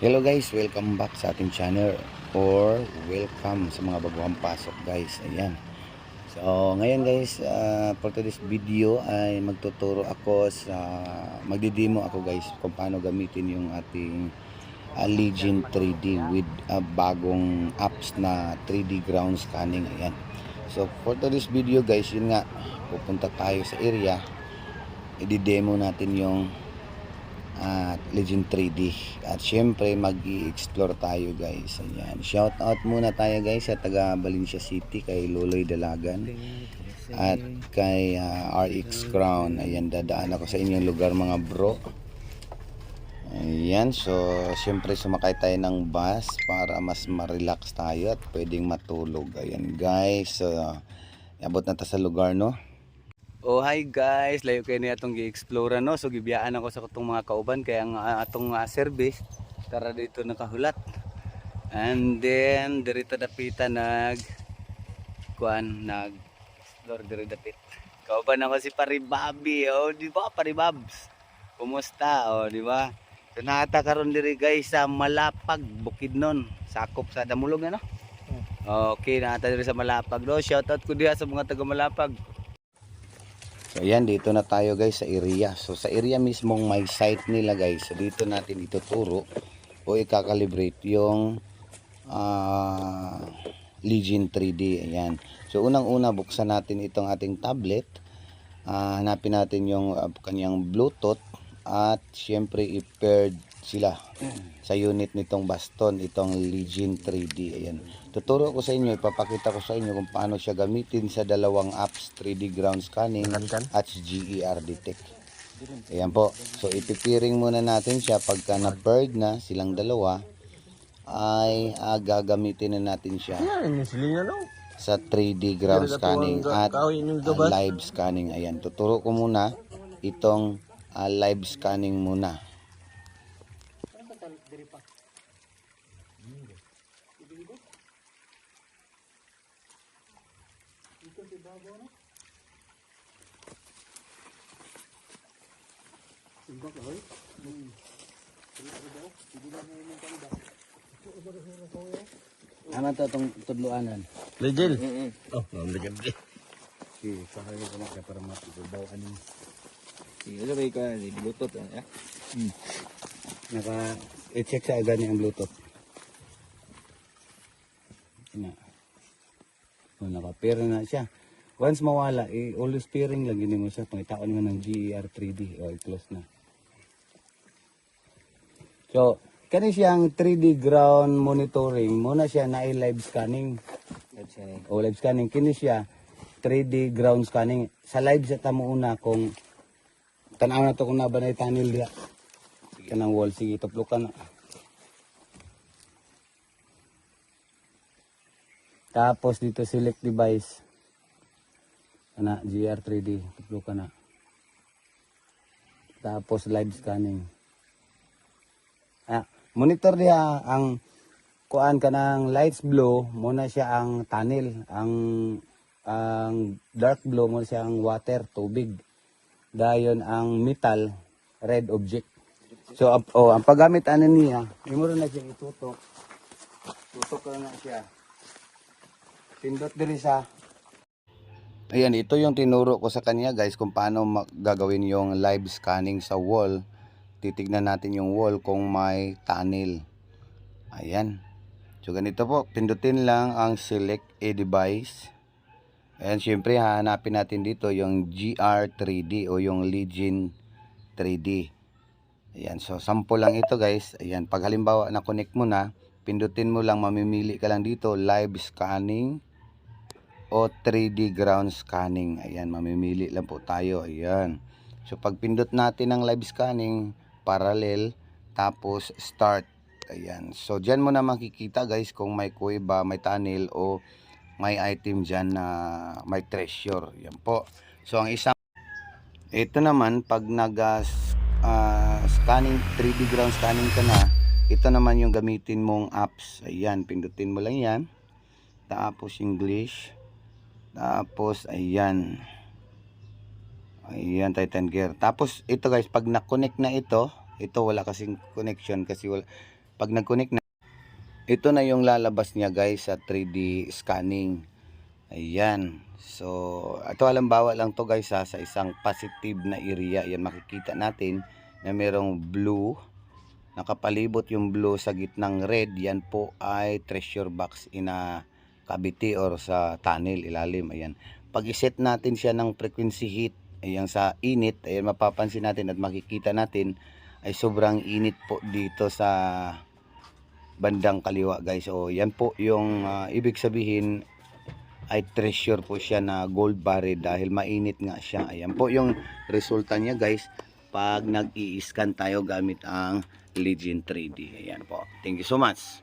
Hello guys, welcome back sa ating channel or welcome sa mga baguhang pasok guys. Ayan. So ngayon guys, uh, for today's video ay magtuturo ako sa magdidemo ako guys kung paano gamitin yung ating uh, Legion 3D with uh, bagong apps na 3D ground scanning. Ayan. So for today's video guys, yun nga pupunta tayo sa area. I-demo natin yung at Legend 3D. At syempre, mag-i-explore tayo guys. Ayan. Shout out muna tayo guys sa taga Valencia City kay Loloy Dalagan at kay ah, RX Crown. Ayan, dadaan ako sa inyong lugar mga bro. Ayan, so syempre sumakay tayo ng bus para mas ma-relax tayo at pwedeng matulog. Ayan guys, so abot na ta sa lugar no. Oh hi guys, layo kayo niya itong gi-explore no. So gibiyaan ako sa itong mga kauban kaya ang ah, atong ah, service tara dito nakahulat. And then dirito dapita nag kuan nag explore diri dapit. Kauban ako si Paribabi, oh di ba Paribabs? Kumusta? Oh di ba? So nakata karon diri guys sa Malapag, Bukidnon, sakop sa Damulog ano? Okay, nakata diri sa Malapag. No, shoutout ko diha sa mga taga Malapag. So ayan, dito na tayo guys sa area. So sa area mismong may site nila guys. So dito natin ituturo o ikakalibrate yung ah, Legion 3D. Ayan. So unang-una buksan natin itong ating tablet. Ah, hanapin natin yung ah, kanyang Bluetooth at syempre i-paired sila sa unit nitong baston, itong Legion 3D. Ayan. Tuturo ko sa inyo, ipapakita ko sa inyo kung paano siya gamitin sa dalawang apps, 3D ground scanning at GER detect. Ayan po. So ipipiring muna natin siya pagka na-paired na silang dalawa ay ah, gagamitin na natin siya Yan, yung silingan no? sa 3D ground scanning at gabat. live scanning. Ayan, tuturo ko muna itong ah, live scanning muna. Ano to itong tudluanan? Legel. Oh, no, legel. Si sakayo ko na para matutubaw ano. Sige, sabi ka, di bluetooth ah, ya. Naka i-check sa agad niya ang Bluetooth. Na. So, naka-pair na siya. Once mawala, eh, always pairing lang yun mo siya. Pangitaon mo ng GER 3D o i-close na. So, kani siyang 3D ground monitoring, muna siya na live scanning. Let's say, O live scanning, kini siya 3D ground scanning. Sa live sa tamo una kung tanaw na to kung nabanay tunnel diya. Kanang wall, sige, tuplukan na. Tapos dito select device. Ana, GR3D, tuplukan na. Tapos live scanning. Ah, monitor diha ang kuan ka ng lights blue, muna siya ang tunnel, ang ang dark blue mo siya ang water, tubig. Dayon ang metal, red object. So ang- oh, ang paggamit ano niya, imo na siya itutok. Tutok ka na siya. Pindot diri sa Ayan, ito yung tinuro ko sa kanya guys kung paano gagawin yung live scanning sa wall. Titignan natin yung wall kung may tunnel. Ayan. So ganito po, pindutin lang ang select a device. Ayan, syempre hahanapin natin dito yung GR3D o yung Legion 3D. Ayan, so sample lang ito guys. Ayan, pag halimbawa na connect mo na, pindutin mo lang, mamimili ka lang dito, live scanning o 3D ground scanning. Ayan, mamimili lang po tayo. Ayan. So pag pindot natin ang live scanning, parallel, tapos start. Ayan. So diyan mo na makikita guys kung may kuweba, may tunnel o may item dyan na may treasure. Yan po. So ang isang ito naman pag nag ah, scanning 3D ground scanning ka na, ito naman yung gamitin mong apps. Ayan, pindutin mo lang 'yan. Tapos English. Tapos ayan. Ayan, Titan Gear. Tapos ito guys, pag na-connect na ito, ito wala kasing connection kasi wala Pag nag-connect na, ito na yung lalabas niya guys sa 3D scanning. Ayan. So, ito halimbawa lang to guys ha, sa isang positive na area. Yan makikita natin na merong blue. Nakapalibot yung blue sa gitnang red. Yan po ay treasure box in a cavity or sa tunnel ilalim. Ayan. Pag iset natin siya ng frequency heat, ayan sa init, ayan mapapansin natin at makikita natin ay sobrang init po dito sa bandang kaliwa guys. So yan po yung ah, ibig sabihin ay treasure po siya na gold barrel dahil mainit nga siya. Ayan po yung resulta niya guys pag nag-i-scan tayo gamit ang Legion 3D. Ayan po. Thank you so much.